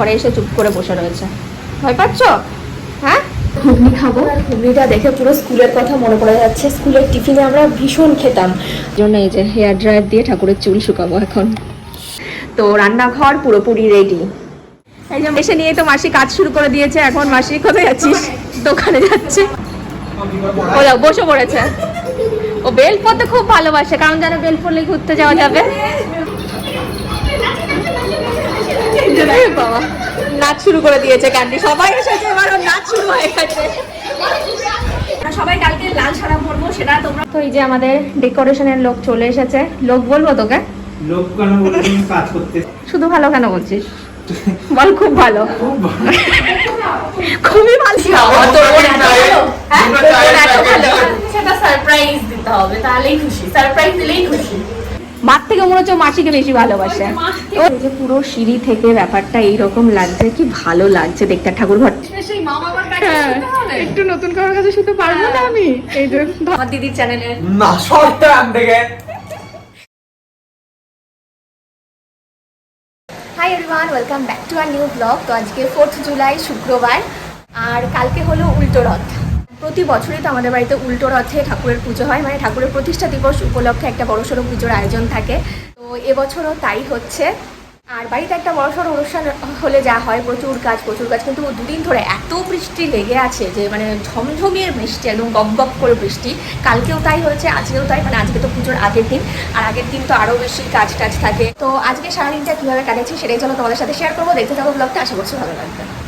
ঘরে এসে চুপ করে বসে রয়েছে। ভয় পাচ্ছ? হ্যাঁ? ঘুগনি খাব। আর ঘুগনিটা দেখে পুরো স্কুলের কথা মনে পড়ে যাচ্ছে। স্কুলের টিফিনে আমরা ভীষণ খেতাম। জন্য এই যে হেয়ার ড্রায়ার দিয়ে ঠাকুরের চুল শুকাবো এখন। তো রান্নাঘর পুরোপুরি রেডি এই যে এসে নিয়ে তো মাসি কাজ শুরু করে দিয়েছে। এখন মাসি কোথায় যাচ্ছিস? দোকানে যাচ্ছে। ও যাও বসে পড়েছে। ও বেল পড়তে খুব ভালোবাসে। কারণ যেন বেল পড়লে ঘুরতে যাওয়া যাবে এ বাবা। নাচ শুরু করে দিয়েছে ক্যান্ডি সবাই এসেছে এবার নাচ শুরু হয়ে গেছে। সবাই কালকে লাল সারা পরবো সেটা তোমরা তো এই যে আমাদের ডেকোরেশনের লোক চলে এসেছে। লোক বলব তোকে? লোক কেন কাজ করতে শুধু ভালো কেন বলছিস? বল খুব ভালো। খুবই ভালো? হ্যাঁ? তোর বোন এত ভালো? সেটা সারপ্রাইজ দিতে হবে তাহলেই খুশি। সারপ্রাইজ দিলেই খুশি। মার থেকে মনে হচ্ছে মাসিকে বেশি ভালোবাসে। যে পুরো সিঁড়ি থেকে ব্যাপারটা এইরকম লাগছে কি ভালো লাগছে দেখতে ঠাকুর ঘর কাছে একটু নতুন কারোর কাছে শুতে পারব না আমি। এই যে আমার দিদির চ্যানেলে না আন থেকে। Hi everyone welcome back to our new blog তো আজকে ফোর্থ জুলাই শুক্রবার। আর কালকে হলো উল্টো রথ। প্রতি বছরই তো আমাদের বাড়িতে উল্টো রথে ঠাকুরের পুজো হয়। মানে ঠাকুরের প্রতিষ্ঠা দিবস উপলক্ষে একটা বড়সড় পুজোর আয়োজন থাকে। তো এবছরও তাই হচ্ছে। আর বাড়িতে একটা বড়সড় অনুষ্ঠান হলে যা হয়, প্রচুর কাজ প্রচুর কাজ কিন্তু দুদিন ধরে এত বৃষ্টি লেগে আছে যে মানে ঝমঝমিয়ে বৃষ্টি, একদম গপ গপ করে বৃষ্টি। কালকেও তাই হয়েছে, আজকেও তাই। মানে আজকে তো পুজোর আগের দিন। আর আগের দিন তো আরও বেশি কাজ টাজ থাকে। তো আজকে সারাদিনটা কীভাবে কাটাচ্ছি সেটাই জন্য তোমাদের সাথে শেয়ার করব। দেখতে থাকো ব্লগটা আশা করছি ভালো লাগবে।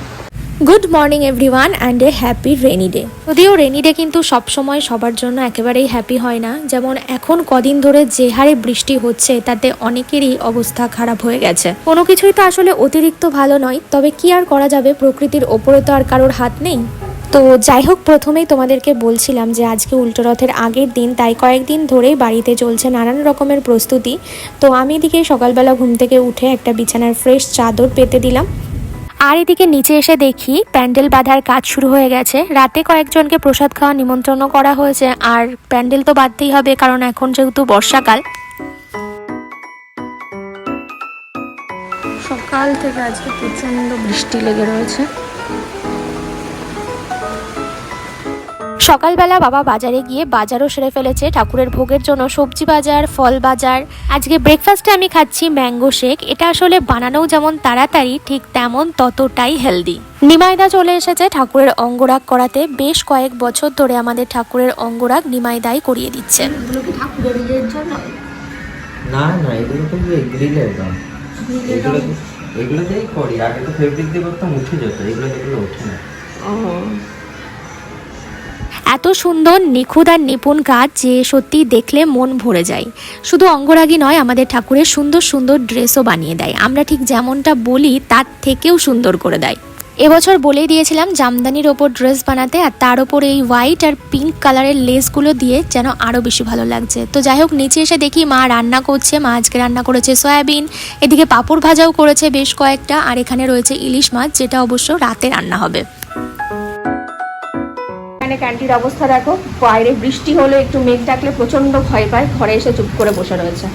Good morning everyone and a happy rainy day যদিও রেনি ডে কিন্তু সবসময় সবার জন্য একেবারেই হ্যাপি হয় না। যেমন এখন কদিন ধরে যে হারে বৃষ্টি হচ্ছে, তাতে অনেকেরই অবস্থা খারাপ হয়ে গেছে। কোনো কিছুই তো আসলে অতিরিক্ত ভালো নয়, তবে কি আর করা যাবে? প্রকৃতির ওপরে তো আর কারোর হাত নেই। তো যাই হোক, প্রথমেই তোমাদেরকে বলছিলাম যে আজকে উল্টো রথের আগের দিন, তাই কয়েকদিন ধরেই বাড়িতে চলছে নানান রকমের প্রস্তুতি। তো আমি এদিকে সকালবেলা ঘুম থেকে উঠে একটা বিছানার ফ্রেশ চাদর পেতে দিলাম। আর এদিকে নিচে এসে দেখি প্যান্ডেল বাঁধার কাজ শুরু হয়ে গেছে। রাতে কয়েকজনকে প্রসাদ খাওয়া নিমন্ত্রণও করা হয়েছে। আর প্যান্ডেল তো বাঁধতেই হবে, কারণ এখন যেহেতু বর্ষাকাল। সকাল থেকে আজকে প্রচণ্ড বৃষ্টি লেগে রয়েছে। সকালবেলা বাবা বাজারে গিয়ে বাজারও সেরে ফেলেছে। ঠাকুরের ভোগের জন্য সবজি বাজার ফল বাজার। আজকে ব্রেকফাস্টে আমি খাচ্ছি ম্যাঙ্গো শেক এটা আসলে বানানোও যেমন তাড়াতাড়ি ঠিক তেমন ততটাই হেলদি নিমাইদা চলে এসেছে ঠাকুরের অঙ্গরাগ করাতে। বেশ কয়েক বছর ধরে আমাদের ঠাকুরের অঙ্গরাগ নিমাইদাই করিয়ে দিচ্ছে। না না এগুলো তো গ্রিলের দাম। এগুলো তো- এগুলো দিয়েই করি। আগে তো ফেব্রিক দিয়ে করতাম উঠে যেত। এগুলো যেগুলো ওঠে না। এত সুন্দর, নিখুঁত আর নিপুণ কাজ যে সত্যি দেখলে মন ভরে যায়। শুধু অঙ্গরাগী নয়, আমাদের ঠাকুরের সুন্দর সুন্দর ড্রেসও বানিয়ে দেয়। আমরা ঠিক যেমনটা বলি, তার থেকেও সুন্দর করে দেয়। এবছর বলেই দিয়েছিলাম, জামদানির ওপর ড্রেস বানাতে আর তার ওপর এই হোয়াইট আর পিঙ্ক কালারের লেসগুলো দিয়ে যেন আরও বেশি ভালো লাগছে। তো যাই হোক, নিচে এসে দেখি মা রান্না করছে, মা আজকে রান্না করেছে সয়াবিন, এদিকে পাঁপড় ভাজাও করেছে বেশ কয়েকটা, আর এখানে রয়েছে ইলিশ মাছ, যেটা অবশ্য রাতে রান্না হবে। এখানে ক্যান্টির অবস্থা দেখো। বাইরে বৃষ্টি হলে একটু মেঘ ডাকলে প্রচণ্ড ভয় পায়। ঘরে এসে চুপ করে বসে রয়েছে।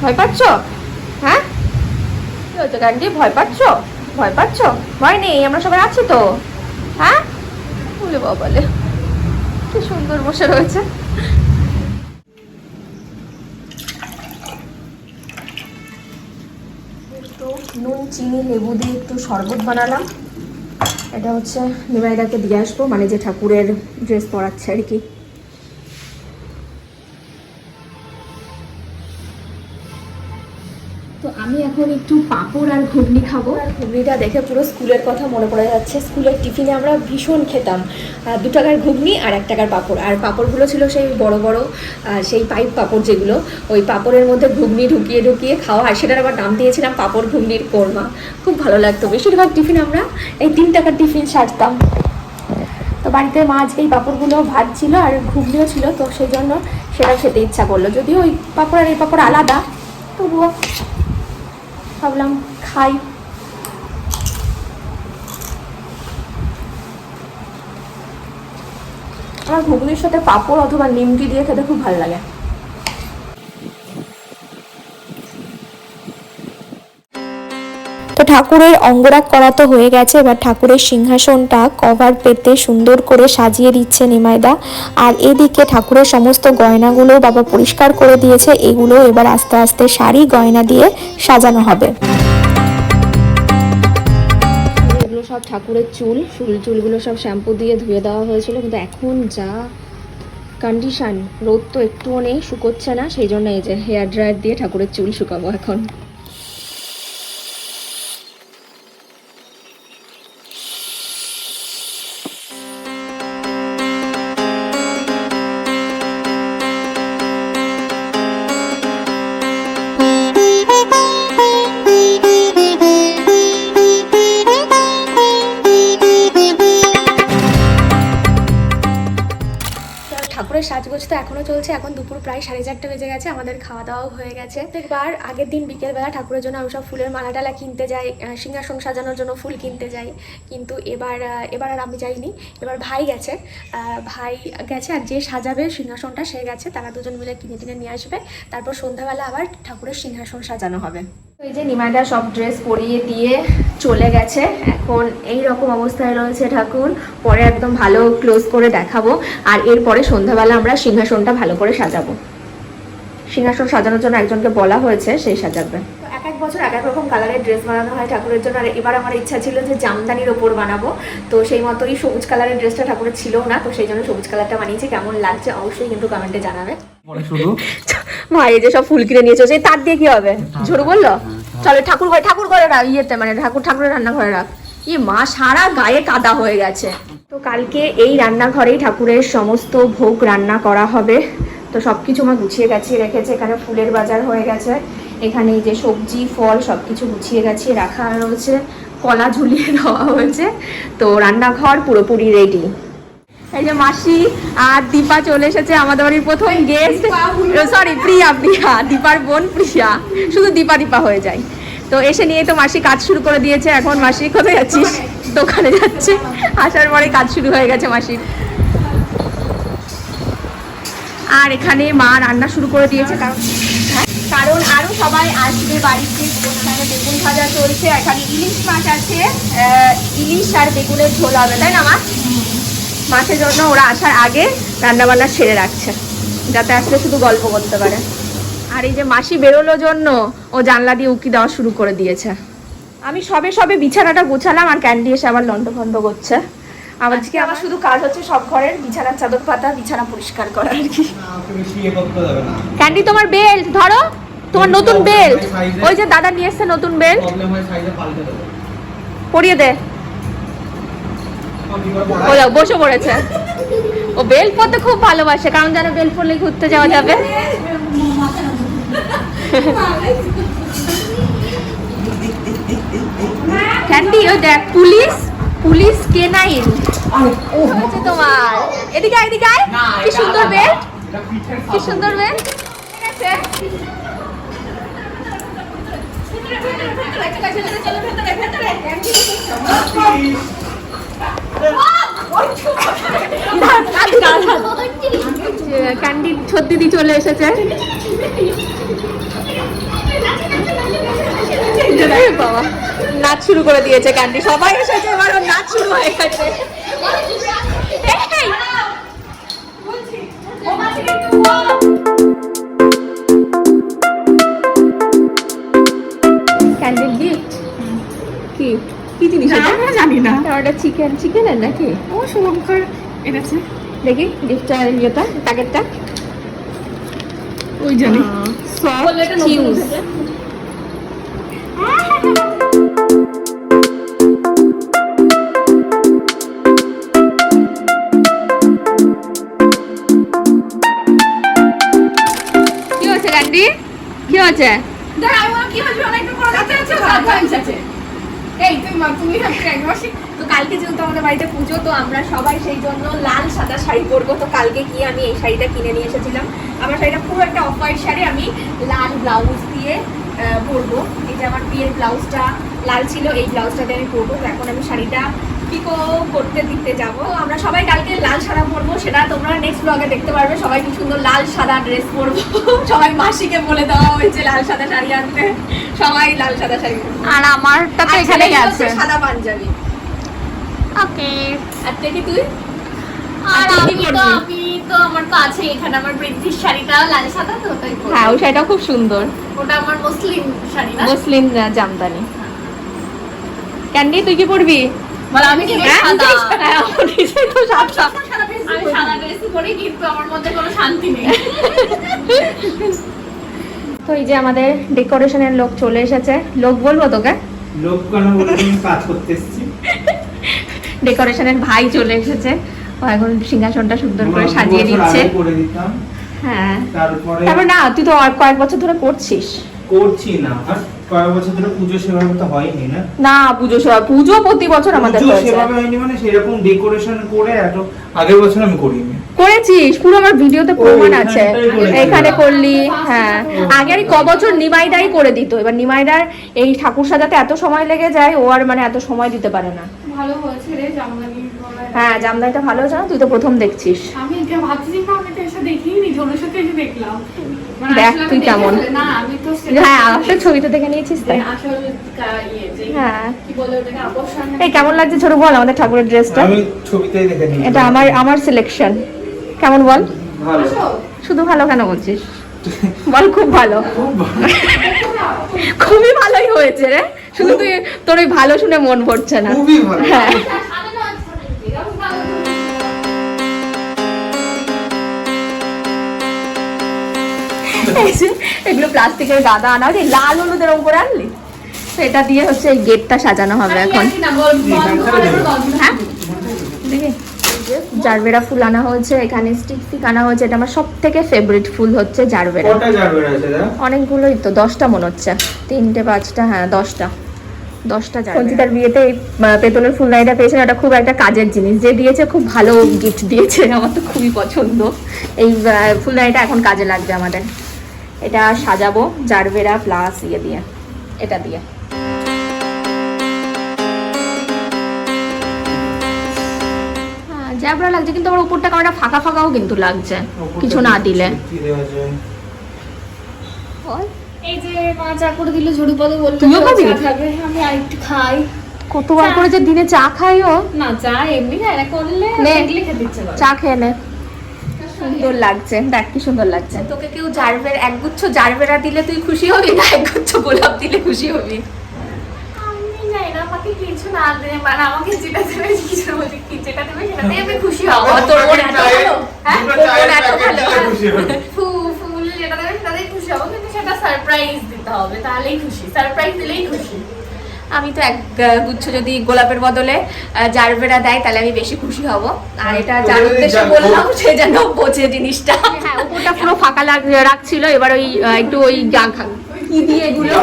ভয় পাচ্ছ? হ্যাঁ? কি হচ্ছে ক্যান্টি ভয় পাচ্ছ? ভয় পাচ্ছ? ভয় নেই, আমরা সবাই আছি তো। হ্যাঁ? বলে বাবালে, কি সুন্দর বসে রয়েছে। নুন, চিনি, লেবু দিয়ে একটু শরবত বানালাম। এটা হচ্ছে নিমাইদাকে দিয়ে আসব মানে যে ঠাকুরের ড্রেস পরাচ্ছে আর কি। এখন একটু পাঁপড় আর ঘুগনি খাব। আর ঘুগনিটা দেখে পুরো স্কুলের কথা মনে পড়ে যাচ্ছে। স্কুলের টিফিনে আমরা ভীষণ খেতাম। দু টাকার ঘুগনি আর এক টাকার পাঁপড়। আর পাঁপড়গুলো ছিল সেই বড় বড় সেই পাইপ পাঁপড় যেগুলো। ওই পাঁপড়ের মধ্যে ঘুগনি ঢুকিয়ে ঢুকিয়ে খাওয়া আর সেটার আবার নাম দিয়েছিলাম পাঁপড় ঘুগনির কোরমা। খুব ভালো লাগতো। বেশিরভাগ টিফিন আমরা এই তিন টাকার টিফিন সারতাম তো বাড়িতে মা আজকে এই পাঁপড়গুলো ভাজছিল আর ঘুগনিও ছিল। তো সেই জন্য সেটা খেতে ইচ্ছা করল। যদিও ওই পাঁপড় আর এই পাঁপড় আলাদা, তবুও ভাবলাম খাই। আমার ঘুগনির সাথে পাঁপড় অথবা নিমকি দিয়ে খেতে খুব ভালো লাগে। তো ঠাকুরের অঙ্গরাগ করা তো হয়ে গেছে, এবার ঠাকুরের সিংহাসনটা কভার পেতে সুন্দর করে সাজিয়ে দিচ্ছে নিমাইদা। আর এদিকে ঠাকুরের সমস্ত গয়নাগুলো বাবা পরিষ্কার করে দিয়েছে, এগুলো এবার আস্তে আস্তে শাড়ি, গয়না দিয়ে সাজানো হবে। সব ঠাকুরের চুল চুল চুলগুলো সব শ্যাম্পু দিয়ে ধুয়ে দেওয়া হয়েছিল, কিন্তু এখন যা কন্ডিশন রোদ তো একটুও নেই, শুকোচ্ছে না, সেই জন্য এই যে হেয়ার ড্রায়ার দিয়ে ঠাকুরের চুল শুকাবো এখন। সাজগোজ এখনও চলছে, এখন দুপুর প্রায় সাড়ে চারটে বেজে গেছে, আমাদের খাওয়া দাওয়াও হয়ে গেছে। এবার আগের দিন বিকেলবেলা ঠাকুরের জন্য আমি সব ফুলের মালা টালা কিনতে যাই সিংহাসন সাজানোর জন্য ফুল কিনতে যাই। কিন্তু এবার এবার আর আমি যাইনি, এবার ভাই গেছে। ভাই গেছে আর যে সাজাবে সিংহাসনটা, সে গেছে, তারা দুজন মিলে কিনে কিনে নিয়ে আসবে। তারপর সন্ধ্যাবেলা আবার ঠাকুরের সিংহাসন সাজানো হবে। এই যে নিমাইদা সব ড্রেস পরিয়ে দিয়ে চলে গেছে। এখন এই রকম অবস্থায় রয়েছে ঠাকুর। পরে একদম ভালো ক্লোজ করে দেখাবো। আর এরপরে সন্ধ্যাবেলা আমরা সিংহাসনটা ভালো করে সাজাবো। সিংহাসন সাজানোর জন্য একজনকে বলা হয়েছে সেই সাজাবে। এক এক বছর এক এক রকম কালারের ড্রেস বানানো হয় ঠাকুরের জন্য। আর এবার আমার ইচ্ছা ছিল যে জামদানির ওপর বানাবো। তো সেই মতোই সবুজ কালারের ড্রেসটা ঠাকুরের ছিল না তো সেই জন্য সবুজ কালারটা বানিয়েছি। কেমন লাগছে অবশ্যই কিন্তু কমেন্টে জানাবে। ভাই যে সব ফুল কিনে নিয়েছে সেই তার দিয়ে কি হবে? ঝড়ু বলল? চলো ঠাকুর ঘরে ঠাকুর ঘরে রাখ ইয়েতে মানে ঠাকুর ঠাকুরের রান্নাঘরে রাখ। ই মা সারা গায়ে কাদা হয়ে গেছে। তো কালকে এই রান্নাঘরেই ঠাকুরের সমস্ত ভোগ রান্না করা হবে। তো সব কিছু আমার গুছিয়ে গাছিয়ে রেখেছে এখানে ফুলের বাজার হয়ে গেছে। এখানে যে সবজি ফল সব কিছু গুছিয়ে গাছিয়ে রাখা রয়েছে কলা ঝুলিয়ে দেওয়া হয়েছে। তো রান্নাঘর পুরোপুরি রেডি এই যে মাসি আর দীপা চলে এসেছে আমাদের বাড়ির প্রথম গেস্ট সরি প্রিয়া প্রিয়া দীপার বোন প্রিয়া। শুধু দীপা দীপা হয়ে যায়। তো এসে নিয়ে তো মাসি কাজ শুরু করে দিয়েছে। এখন মাসি কোথায় যাচ্ছিস? দোকানে যাচ্ছে। আসার পরে কাজ শুরু হয়ে গেছে মাসির। আর এখানে মা রান্না শুরু করে দিয়েছে কারণ কারণ আরও সবাই আসবে বাড়িতে ওখানে বেগুন ভাজা চলছে এখানে ইলিশ মাছ আছে ইলিশ আর বেগুনের ঝোল হবে তাই না মা? মাছের জন্য ওরা আসার আগে রান্না বান্না সেরে রাখছে যাতে আসলে শুধু গল্প করতে পারে। আর এই যে মাসি বেরোলো জন্য ও জানলা দিয়ে উকি দেওয়া শুরু করে দিয়েছে। আমি সবে সবে বিছানাটা গোছালাম আর ক্যান্ডি এসে আবার লন্ড ফন্ড করছে আজকে আমার শুধু কাজ হচ্ছে সব ঘরের বিছানার চাদর পাতা বিছানা পরিষ্কার করা আর কি। ক্যান্ডি তোমার বেল্ট ধরো। তোমার নতুন বেল্ট ওই যে দাদা নিয়ে এসছে নতুন বেল্ট পরিয়ে দে? ও যাও, বসে পড়েছে। ও বেল্ট পরতে খুব ভালোবাসে কারণ যেন বেল্ট পরলে ঘুরতে যাওয়া যাবে। ক্যান্ডি ওই দেখ পুলিশ পুলিশ কে নাইন তোমার। এদিকে এদিকে। কি সুন্দর বেল্ট কি সুন্দর বেল্ট ঠিক আছে। ক্যান্ডি ছদ্দিদি চলে এসেছে। বাবা, নাচ শুরু করে দিয়েছে ক্যান্ডি। সবাই এসেছে এবার নাচ শুরু হয়ে গেছে। না? ওটা চিকেন চিকেনের নাকি? ও শুভঙ্কর এনেছে। দেখি গিফটটা ইয়েটা প্যাকেটটা ওই জানি। চিউজ কি হয়েছে ক্যান্ডি কি হয়েছে? তুমি তো কালকে যেহেতু আমাদের বাড়িতে পুজো, তো আমরা সবাই সেই জন্য লাল সাদা শাড়ি পরবো। তো কালকে গিয়ে আমি এই শাড়িটা কিনে নিয়ে এসেছিলাম। আমার শাড়িটা পুরো একটা অফ আমি লাল ব্লাউজ দিয়ে পরবো। যে আমার বিয়ের ব্লাউজটা লাল ছিল, এই ব্লাউজটাতে আমি পরবো। এখন আমি শাড়িটা পিকো করতে দিতে যাব। আমরা সবাই কালকে লাল সাদা পরবো সেটা তোমরা নেক্সট ব্লগে দেখতে পারবে। সবাই কি সুন্দর লাল সাদা ড্রেস পরবো। সবাই মাসিকে বলে দেওয়া হয়েছে লাল সাদা শাড়ি আনতে। সবাই লাল সাদা শাড়ি আর আমারটা তো এখানেই আছে সাদা পাঞ্জাবি। ওকে। আর দেখি তুই? আর আর আমি তো আমি তো আমার তো আছে এখানে আমার বৃদ্ধির শাড়িটা লাল সাদা তো তাই হ্যাঁ ওই শাড়িটা খুব সুন্দর। ওটা আমার মুসলিম শাড়ি না? মুসলিম জামদানি। ক্যান্ডি তুই কি পরবি? বল আমি কি হ্যাঁ? সাদা। হ্যাঁ, তো সাদা। আমি সাদা ড্রেস পরি কিন্তু আমার মধ্যে কোনো শান্তি নেই। তো এই যে আমাদের ডেকোরেশনের লোক চলে এসেছে। লোক বলব তোকে? লোক কেন কাজ করতে এসেছি। ডেকোরেশনের ভাই চলে এসেছে। ও এখন সিংহাসনটা সুন্দর করে সাজিয়ে দিচ্ছে। হ্যাঁ। তারপরে তারপর না তুই তো আর কয়েক বছর ধরে করছিস। করছি না কয়েক বছর ধরে পুজো সেভাবে তো হয়নি না? না পুজো সব- পুজো প্রতি বছর আমাদের পুজো হয়েছে। সেভাবে হয়নি মানে সেরকম ডেকোরেশন করে এত আগের বছর আমি করিনি। করেছিস পুরো আমার ভিডিওতে প্রমাণ আছে। এখানে করলি হ্যাঁ আগে আর ক বছর নিমাইদাই করে দিত। এবার নিমাইদার এই ঠাকুর সাজাতে এত সময় লেগে যায় ও আর মানে এত সময় দিতে পারে না। ভালো হয়েছে রে জামদানি হ্যাঁ জামদানিটা ভালো হয়েছে না? তুই তো প্রথম দেখছিস। আমি ভাবছি যে আমি তো এসে দেখিনি ঝোলের এসে দেখলাম। দেখ তুই কেমন। ফেলে- না আমি তো সেটা- হ্যাঁ আসলে ছবিটা দেখে নিয়েছিস তাই? ইয়ে যে হ্যাঁ। কি বলে ওটাকে আকর্ষণ। এই কেমন লাগছে ছোট বল আমাদের ঠাকুরের ড্রেসটা? আমি ছবিতেই দেখে নিই এটা আমার আমার সিলেকশন কেমন বল? শুধু ভালো কেন বলছিস? বল খুব ভালো। খুব ভালো। খুবই ভালোই হয়েছে রে। শুধু তুই তোর ওই ভালো শুনে মন ভরছে না। খুবই ভালো। হ্যাঁ। এগুলো প্লাস্টিকের গাদা আনা হয়েছে লাল হলুদের ওপরে আনলি? তো এটা দিয়ে হচ্ছে এই গেটটা সাজানো হবে এখন। হ্যাঁ? জারবেরা ফুল আনা হয়েছে এখানে স্টিক স্টিক আনা হয়েছে এটা আমার সব থেকে ফেভারিট ফুল হচ্ছে জারবেরা। অনেকগুলোই তো দশটা মনে হচ্ছে। তিনটে পাঁচটা হ্যাঁ দশটা। দশটা সঞ্চিতার বিয়েতে এই পেতলের ফুলদানিটা পেয়েছেন এটা খুব একটা কাজের জিনিস। যে দিয়েছে খুব ভালো গিফট দিয়েছে আমার তো খুবই পছন্দ। এই ফুলদানিটা এখন কাজে লাগবে আমাদের। এটা সাজাবো জারবেরা প্লাস ইয়ে দিয়ে এটা দিয়ে। হ্যাঁ জ্যাবরা লাগছে কিন্তু আমার উপরটা কারণটা ফাঁকা ফাঁকাও কিন্তু লাগছে কিছু না দিলে। কি দেওয়া যায়? এই যে মা চা করে দিলে ঝড়ু পদে বলল তুইও খাবি? চা খাবে? আমি খাই। কতবার করে যে দিনে চা খাই ও না চা এমনি খাই না। করলে খেতে ইচ্ছে করে। চা খেয়ে নে। সুন্দর লাগছে। দেখ কি সুন্দর লাগছে। তোকে কেউ জারবের একগুচ্ছ জারবেরা দিলে তুই খুশি হবি না একগুচ্ছ গোলাপ দিলে খুশি হবি? আমি জানি না আমাকে কিছু না দেবে মানে আমাকে যেটা দেবে কিছু বলি কি যেটা দেবে সেটাতে আমি খুশি হব। তোর মন এত ভালো। হ্যাঁ? মন এত ভালো। ফুল ফুল যেটা দেবে সেটাতেই খুশি হব কিন্তু সেটা সারপ্রাইজ দিতে হবে তাহলেই খুশি। সারপ্রাইজ দিলেই খুশি। আমি তো এক গুচ্ছ যদি গোলাপের বদলে জারবেরা দেয় তাহলে আমি বেশি খুশি হব। আর এটা যার তোদের উদ্দেশ্যে বললাম সে যেন বোঝে জিনিসটা। হ্যাঁ উপরটা পুরো ফাঁকা লাগ রাখছিল এবার ওই একটু ওই কি দিয়ে এগুলো?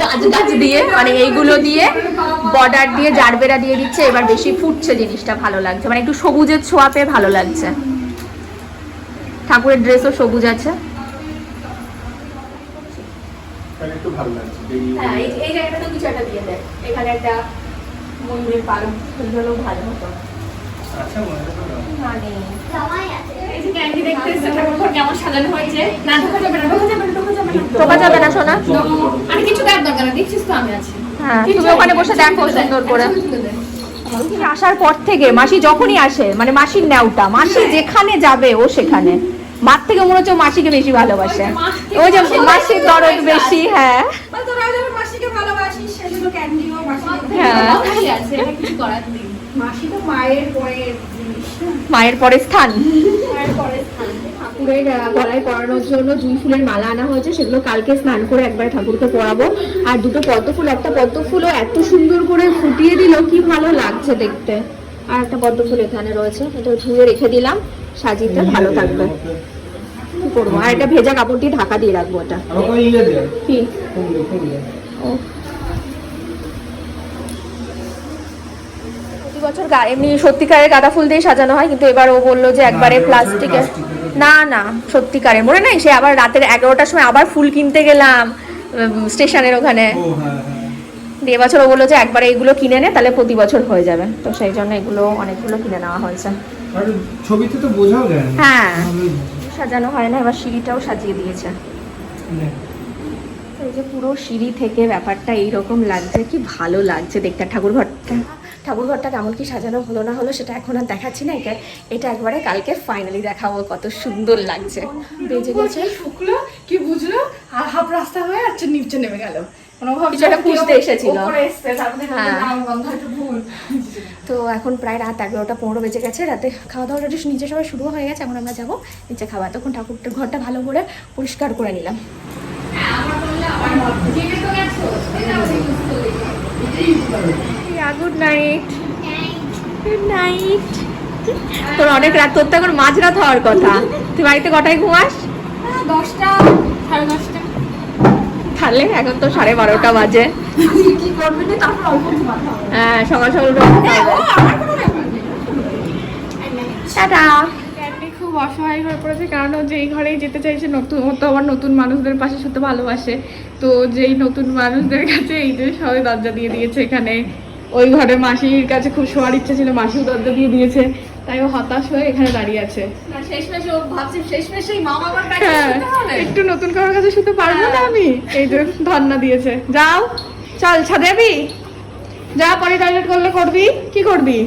গাছ গাছ দিয়ে মানে এইগুলো দিয়ে বর্ডার দিয়ে জারবেরা দিয়ে দিচ্ছে এবার বেশি ফুটছে জিনিসটা ভালো লাগছে। মানে একটু সবুজের ছোঁয়া পেয়ে ভালো লাগছে। ঠাকুরের ড্রেসও সবুজ আছে। একটু ভালো লাগছে। হ্যাঁ এই কিছু একটা দিয়ে দেয়। এখানে একটা হলেও ভালো হতো আচ্ছা মানে হ্যাঁ আসার পর থেকে মাসি যখনই আসে মানে মাসির নেওটা মাসি যেখানে যাবে ও সেখানে। মার থেকে মনে হচ্ছে মাসিকে বেশি ভালোবাসে। ওই যে মাসির দরদ বেশি হ্যাঁ। হ্যাঁ। মায়ের পরের জিনিস মায়ের পরে স্থান। মায়ের পরে স্থান। ঠাকুরের গলায় পরানোর জন্য জুই ফুলের মালা আনা হয়েছে সেগুলো কালকে স্নান করে একবার ঠাকুরকে পরাবো। আর দুটো পদ্ম ফুল একটা পদ্ম ফুলও এত সুন্দর করে ফুটিয়ে দিল কি ভালো লাগছে দেখতে। আর একটা পদ্ম ফুল এখানে রয়েছে এটা ধুয়ে রেখে দিলাম। সাজিতে ভালো থাকবে। কি করব? আর একটা ভেজা কাপড় দিয়ে ঢাকা দিয়ে রাখব ওটা। ইয়ে কি। ও। প্রতি বছর এমনি সত্যিকারের গাঁদা ফুল দিয়ে সাজানো হয় কিন্তু এবার ও বলল যে একবারে প্লাস্টিকের। না না সত্যিকারের। মনে নাই? সে আবার রাতের এগারোটার সময় আবার ফুল কিনতে গেলাম স্টেশনের ওখানে। হ্যাঁ হ্যাঁ। দিয়ে বছর ও বলল যে একবারে এগুলো কিনে নে তাহলে প্রতি বছর হয়ে যাবে। তো সেই জন্য এগুলো অনেকগুলো কিনে নেওয়া হয়েছে। ছবিতে তো বোঝাও যায় না। হ্যাঁ। সাজানো হয় না এবার সিঁড়িটাও সাজিয়ে দিয়েছে। তো এই যে পুরো সিঁড়ি থেকে ব্যাপারটা এইরকম লাগছে কি ভালো লাগছে দেখতে। ঠাকুর ঘরটা ঠাকুর ঘরটা কেমন কি সাজানো হলো না হলো সেটা এখন আর দেখাচ্ছি না এটা এটা একবারে কালকে ফাইনালি দেখাবো কত সুন্দর লাগছে। বেজে গেছে। শুকলো কি বুঝলো আর হাফ রাস্তা হয়ে আর নিচে নেমে গেল। হ্যাঁ। তো এখন প্রায় রাত এগারোটা পনেরো বেজে গেছে রাতে খাওয়া দাওয়াটা একটু নিচে সবাই শুরু হয়ে গেছে এখন আমরা যাব নিচে খাওয়া তখন ঠাকুরটার ঘরটা ভালো করে পরিষ্কার করে নিলাম। গুড নাইট গুড নাইট তোর অনেক রাত তোর তো এখন মাঝরাত হওয়ার কথা। তুই বাড়িতে কটায় ঘুমাস? দশটা সাড়ে দশটা। তাহলে এখন তো সাড়ে বারোটা বাজে। হ্যাঁ সকাল সকাল টাটা। খুব অসহায় হয়ে পড়েছে কারণ ও যেই ঘরেই যেতে চাইছে নতুন ও তো আবার নতুন মানুষদের পাশে শুতে ভালোবাসে। তো যেই নতুন মানুষদের কাছে এই যে সবাই দরজা দিয়ে দিয়েছে এখানে ওই ঘরে মাসির কাছে খুব শোয়ার ইচ্ছা ছিল মাসিও দরজা দিয়ে দিয়েছে। তাই ও হতাশ হয়ে এখানে দাঁড়িয়ে আছে। হ্যাঁ, একটু নতুন কারোর কাছে শুতে পারব না আমি। এই যে ধর্না দিয়েছে। যাও চল ছাদে যা পরে টয়লেট করলে করবি। কি করবি?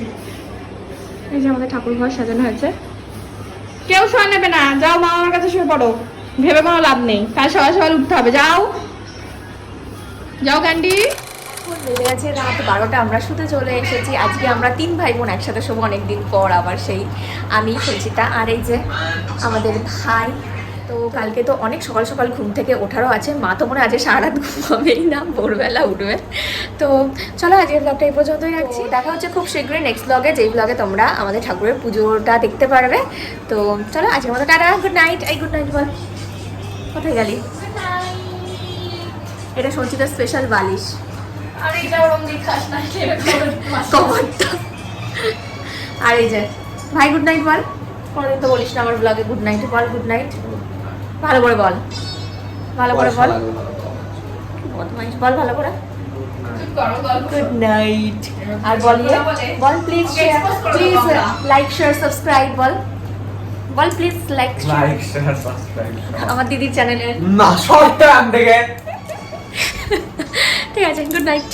এই যে আমাদের ঠাকুর ঘর সাজানো হয়েছে। কেউ শোয়া নেবে না। যাও মা আমার কাছে শুয়ে পড়ো। ভেবে কোনো লাভ নেই। কাল সকাল সকাল উঠতে হবে। যাও। যাও ক্যান্ডি। এখন বেজে গেছে রাত বারোটা আমরা শুতে চলে এসেছি। আজকে আমরা তিন ভাই বোন একসাথে শোবো অনেকদিন পর আবার সেই। আমি সঞ্চিতা আর এই যে আমাদের ভাই। তো কালকে তো অনেক সকাল সকাল ঘুম থেকে ওঠারও আছে। মা তো মনে আজকে সারা রাত ঘুমাবেই না ভোরবেলা উঠবে। তো চলো আজকের ব্লগটা এই পর্যন্তই রাখছি। দেখা হচ্ছে খুব শীঘ্রই নেক্সট ব্লগে যেই ব্লগে তোমরা আমাদের ঠাকুরের পুজোটা দেখতে পারবে। তো চলো আজকের মতো টাটা গুড নাইট এই গুড নাইট বল। কোথায় গেলি? এটা সঞ্চিতার স্পেশাল বালিশ। আর এই যে ভাই গুড নাইট বল। কোনোদিন তো বলিস না আমার ব্লগে গুড নাইট বল গুড নাইট ভালো করে বল। ভালো করে বল। বল ভালো করে। গুড নাইট আর বল ইয়ে। বল। Please please like share subscribe ball. Ball please like like share subscribe আমার দিদির চ্যানেলে না শর্ট টাইম দেখে ঠিক আছে গুড নাইট